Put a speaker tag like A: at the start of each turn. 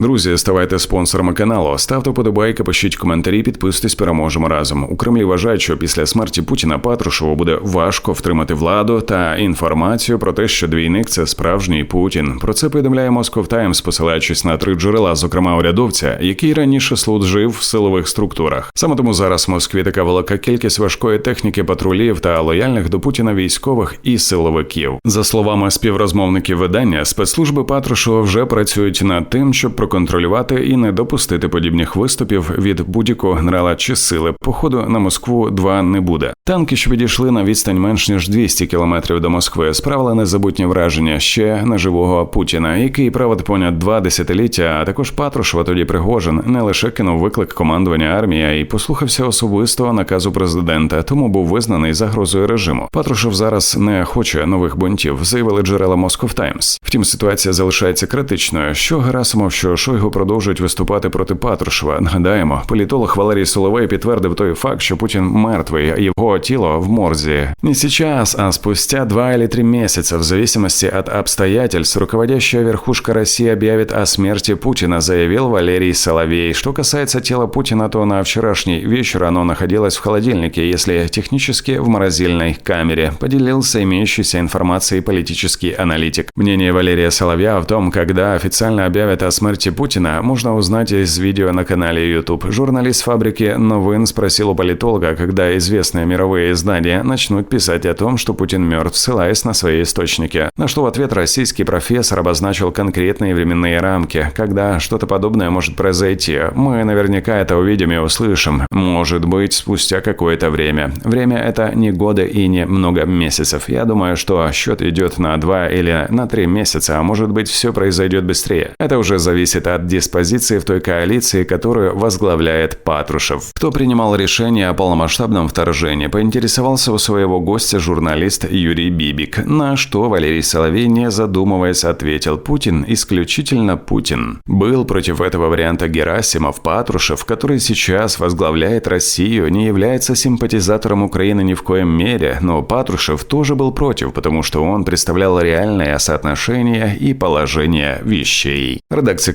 A: Друзі, ставайте спонсорами каналу, ставте вподобайки, пишіть коментарі, підписуйтесь, переможемо разом. У Кремлі вважають, що після смерті Путіна Патрушеву буде важко втримати владу та інформацію про те, що двійник це справжній Путін. Про це повідомляє Moscow Times, посилаючись на три джерела, зокрема урядовця, який раніше служив в силових структурах. Саме тому зараз в Москві така велика кількість важкої техніки патрулів та лояльних до Путіна військових і силовиків. За словами співрозмовників видання, спецслужби Патрушева вже працюють над тим, щоб проконтролювати і не допустити подібних виступів від будь-якого генерала чи сили. Походу на Москву 2 не буде. Танки, що відійшли на відстань менш ніж 200 кілометрів до Москви, справили незабутні враження ще на живого Путіна, який править понад два десятиліття. А також Патрушева тоді Пригожин не лише кинув виклик командування армії, а й послухався особистого наказу президента, тому був визнаний загрозою режиму. Патрушев зараз не хоче нових бунтів, заявили джерела Moscow Times. Втім, ситуація залишається критичною. Що Герасимов, що Шойгу продовжують виступати проти Патрушева. Нагадаємо, політолог Валерій Соловей підтвердив той факт, що Путін мертвий, а його тело в морзе. Не сейчас, а спустя два или три месяца, в зависимости от обстоятельств, руководящая верхушка России объявит о смерти Путина, заявил Валерий Соловей. Что касается тела Путина, то на вчерашний вечер оно находилось в холодильнике, если технически в морозильной камере, поделился имеющейся информацией политический аналитик. Мнение Валерия Соловья в том, когда официально объявят о смерти смерти Путина можно узнать из видео на канале YouTube. Журналист фабрики «Новин» спросил у политолога, когда известные мировые издания начнут писать о том, что Путин мертв, ссылаясь на свои источники. На что в ответ российский профессор обозначил конкретные временные рамки, когда что-то подобное может произойти. Мы наверняка это увидим и услышим. Может быть, спустя какое-то время. Время это не годы и не много месяцев. Я думаю, что счет идет на два или на три месяца, а может быть все произойдет быстрее. Это уже зависит зависит от диспозиции в той коалиции, которую возглавляет Патрушев. Кто принимал решение о полномасштабном вторжении, поинтересовался у своего гостя журналист Юрий Бибик, на что Валерий Соловей, не задумываясь, ответил «Путин, исключительно Путин». Был против этого варианта Герасимов, Патрушев, который сейчас возглавляет Россию, не является симпатизатором Украины ни в коем мере, но Патрушев тоже был против, потому что он представлял реальное соотношение и положение вещей. Редакция